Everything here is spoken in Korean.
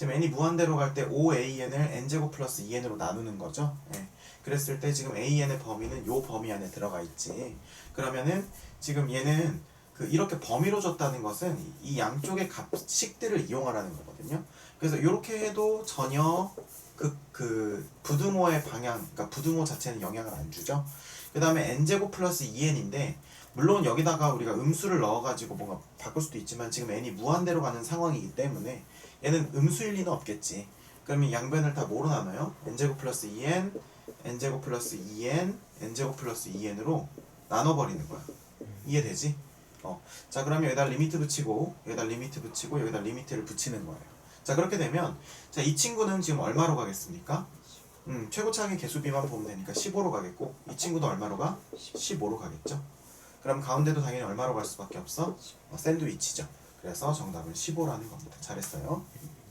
지금 n이 무한대로 갈 때 5an을 n제곱 플러스 2n으로 나누는 거죠. 예. 그랬을 때 지금 an의 범위는 요 범위 안에 들어가 있지. 그러면은 지금 얘는 그 이렇게 범위로 줬다는 것은 이 양쪽의 값식들을 이용하라는 거거든요. 그래서 이렇게 해도 전혀 그, 그 부등호의 방향, 그러니까 부등호 자체는 영향을 안 주죠. 그 다음에 n제곱 플러스 2n인데 물론 여기다가 우리가 음수를 넣어가지고 뭔가 바꿀 수도 있지만 지금 n이 무한대로 가는 상황이기 때문에 얘는 음수일 리는 없겠지. 그러면 양변을 다 뭐로 나눠요? n제곱 플러스 2n, n제곱 플러스 2n, n제곱 플러스 2n으로 나눠버리는 거야. 이해되지? 어. 자 그러면 여기다 리미트 붙이고 여기다 리미트 붙이고 여기다 리미트를 붙이는 거예요. 자 그렇게 되면 자 이 친구는 지금 얼마로 가겠습니까? 음 최고차항의 개수비만 보면 되니까 15로 가겠고 이 친구도 얼마로 가? 15로 가겠죠. 그럼 가운데도 당연히 얼마로 갈 수밖에 없어? 어, 샌드위치죠. 그래서 정답은 15라는 겁니다. 잘했어요.